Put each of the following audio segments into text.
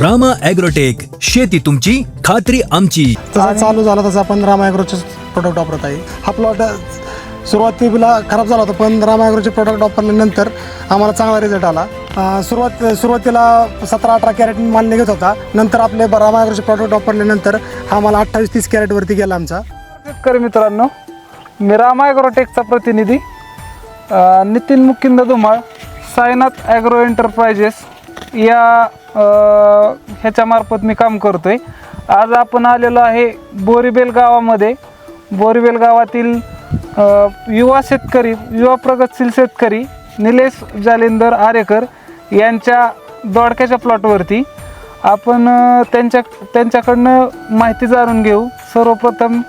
Rama agrotech शेती तुमची खात्री आमची. चालू झाला तसा आपण रामायग्रोचे प्रोडक्ट वापरत आहे. हा प्लॉट सुरुवातीला खराब झाला होता पण रामायग्रोचे प्रोडक्ट वापरल्यानंतर आम्हाला चांगला रिझल्ट आला. अं, सुरुवात सुरुवातीला सतरा अठरा कॅरेट माल निघत होता. नंतर आपले रामायग्रोचे प्रोडक्ट वापरल्यानंतर हा मला अठ्ठावीस तीस कॅरेटवरती गेला आमचा. शेतकरी मित्रांनो मी राम ॲग्रोटेकचा प्रतिनिधी अ, नितीन मुकिंद धुमाळ सायनाथ ॲग्रो एंटरप्राइजेस या ह्याच्यामार्फत मी काम करतोय. आज आपण आलेलो आहे बोरीबेल गावामध्ये. बोरीबेल गावातील युवा शेतकरी युवा प्रगतशील शेतकरी निलेश जालिंदर आरेकर यांच्या दोडक्याच्या प्लॉटवरती आपण त्यांच्या त्यांच्याकडनं माहिती जाणून घेऊ. सर्वप्रथम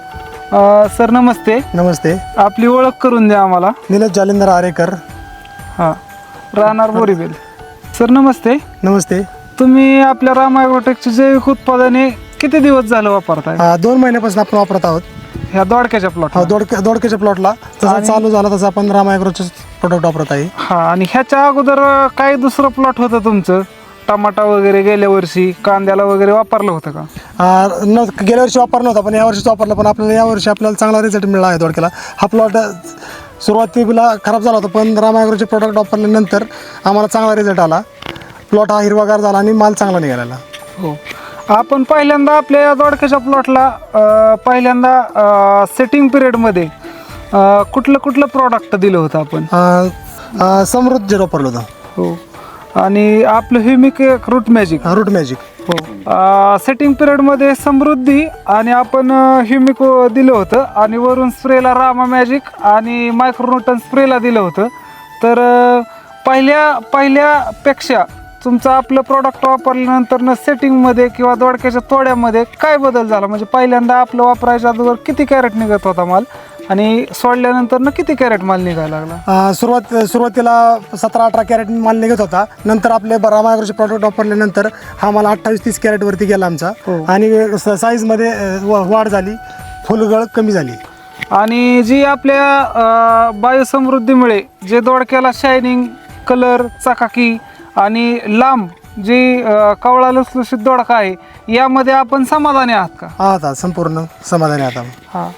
सर नमस्ते. नमस्ते. आपली ओळख करून द्या आम्हाला. निलेश जालिंदर आरेकर. हां. राहणार बोरीबेल. सर नमस्ते. नमस्ते. तुम्ही आपल्या राम ॲग्रोटेकची जैविक उत्पादने किती दिवस झालं वापरताय? अं, दोन महिन्यापासून आपण वापरत आहोत. ह्या दोडक्याच्या प्लॉट हा दोडके दोडकेच्या प्लॉटला जसा चालू झाला तसा आपण रामायग्रोचे प्रोडक्ट वापरत आहे. हा आणि ह्याच्या अगोदर अ, काय दुसरं प्लॉट होतं तुमचं? टमाटा वगैरे गेल्या वर्षी कांद्याला वगैरे वापरलं होतं का? अं, न गेल्या वर्षी वापरला नव्हता पण यावर्षीच वापरला पण आपल्याला यावर्षी आपल्याला चांगला रिझल्ट मिळाला आहे दोडक्याला. हा प्लॉट सुरुवातीला खराब झाला होता पण रामायग्रोचे प्रोडक्ट वापरल्यानंतर आम्हाला चांगला रिझल्ट आला. प्लॉट हा हिरवागार झाला आणि माल चांगला निघाला हो. आपण पहिल्यांदा आपल्या या दोडक्याच्या प्लॉटला पहिल्यांदा सेटिंग पिरियडमध्ये अ, कुठलं कुठलं प्रॉडक्ट दिलं होतं आपण? अं, अं, समृद्ध वापरलं होतं. हो. आणि आपलं humic root magic root magic हो. सेटिंग पिरियडमध्ये समृद्धी आणि आपण ह्युमिक दिलं होतं आणि वरून स्प्रेला रामा मॅजिक आणि मायक्रोन्यूटन स्प्रेला दिलं होतं. तर अ, पहिल्या पहिल्यापेक्षा तुमचं आपलं प्रॉडक्ट वापरल्यानंतर न सेटिंगमध्ये किंवा दोडक्याच्या तोड्यामध्ये काय बदल झाला? म्हणजे पहिल्यांदा आपलं वापरायच्या अगोदर किती कॅरेट निघत होता माल? आणि सोडल्यानंतर न किती कॅरेट माल निघायला लागला? अं, सुरुवात सुरुवातीला सतरा अठरा कॅरेट माल निघत होता. नंतर आपले रामायग्रोचे प्रोडक्ट वापरल्यानंतर हा मला अठ्ठावीस तीस कॅरेटवरती गेला आमचा. हो. आणि साईजमध्ये अं, व- वाढ झाली. फुलगळ कमी झाली. आणि जी आपल्या अ, बायोसमृद्धीमुळे जे दोडक्याला शायनिंग कलर चकाकी आणि लांब जी कवळा लुसलुशीत दोडका आहे यामध्ये आपण समाधानी आहात का? हा आता संपूर्ण समाधानी आता हा.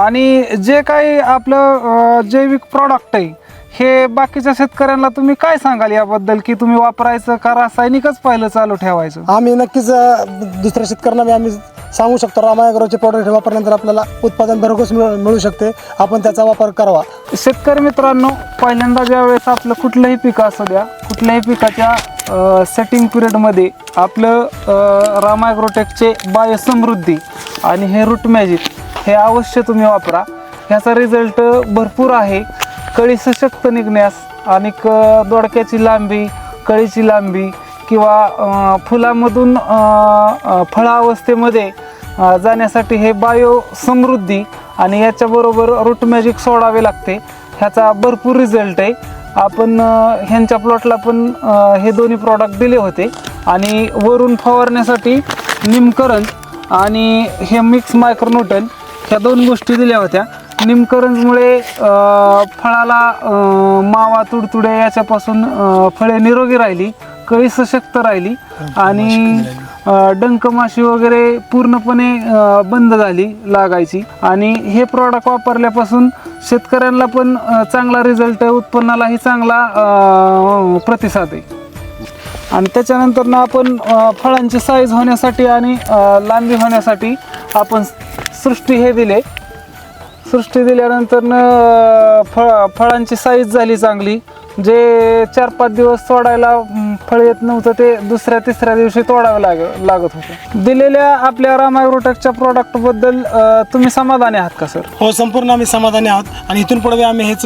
आणि जे काही आपलं अ, जैविक प्रॉडक्ट आहे हे बाकीच्या शेतकऱ्यांना तुम्ही काय सांगाल याबद्दल? की तुम्ही वापरायचं का रासायनिकच पहिलं चालू ठेवायचं? आम्ही नक्कीच अ, दुसऱ्या शेतकऱ्यांना बी आम्ही सांगू शकतो रामायग्रोचे प्रोडक्ट वापरल्यानंतर आपल्याला उत्पादन भरघोस मिळू मिळू शकते. आपण त्याचा वापर करावा. शेतकरी मित्रांनो पहिल्यांदा ज्या वेळेस आपलं कुठलंही पीक असू द्या कुठल्याही पिकाच्या सेटिंग पिरियडमध्ये आपलं अ, राम ॲग्रोटेकचे बायोसमृद्धी आणि हे रूट मॅजिक हे अवश्य तुम्ही वापरा. ह्याचा रिझल्ट भरपूर आहे. कळी सशक्त निघण्यास आणि क दोडक्याची लांबी कळीची लांबी किंवा फुलामधून फळावस्थेमध्ये जाण्यासाठी हे बायो समृद्धी आणि याच्याबरोबर रूट मॅजिक सोडावे लागते. ह्याचा भरपूर रिझल्ट आहे. आपण ह्यांच्या प्लॉटला पण हे दोन्ही प्रॉडक्ट दिले होते. आणि वरून फवारण्यासाठी निमकरण आणि हे मिक्स मायक्रोन्यूटन ह्या दोन गोष्टी दिल्या होत्या. निमकरंजमुळे फळाला मावा तुडतुडे याच्यापासून फळे निरोगी राहिली कळी सशक्त राहिली आणि डंकमाशी वगैरे पूर्णपणे बंद झाली लागायची. आणि हे प्रॉडक्ट वापरल्यापासून शेतकऱ्यांना पण चांगला रिझल्ट आहे उत्पन्नालाही चांगला प्रतिसाद आहे. आणि त्याच्यानंतर ना आपण फळांची साईज होण्यासाठी आणि लांबी होण्यासाठी आपण सृष्टी हे दिले. सृष्टी दिल्यानंतर न फळ फळांची साईज झाली चांगली. जे चार पाच दिवस तोडायला फळ येत नव्हतं ते दुसऱ्या तिसऱ्या दिवशी तोडावं लाग लागत होतं. दिलेल्या आपल्या रामायग्रोटेकच्या प्रॉडक्टबद्दल तुम्ही समाधानी आहात का सर हो संपूर्ण आम्ही समाधानी आहोत. आणि इथून पुढे आम्ही हेच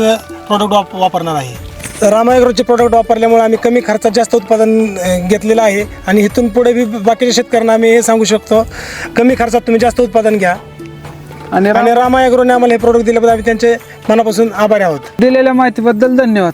प्रोडक्ट वाप वापरणार आहे. रामायग्रोचे प्रोडक्ट वापरल्यामुळे आम्ही कमी खर्चात जास्त उत्पादन घेतलेलं आहे. आणि इथून पुढे बी बाकीच्या शेतकऱ्यांना आम्ही हे सांगू शकतो कमी खर्चात तुम्ही जास्त उत्पादन घ्या. आणि आणि रामायग्रोने आम्हाला हे प्रोडक्ट दिल्याबद्दल आम्ही त्यांचे मनापासून आभारी आहोत. दिलेल्या माहितीबद्दल धन्यवाद.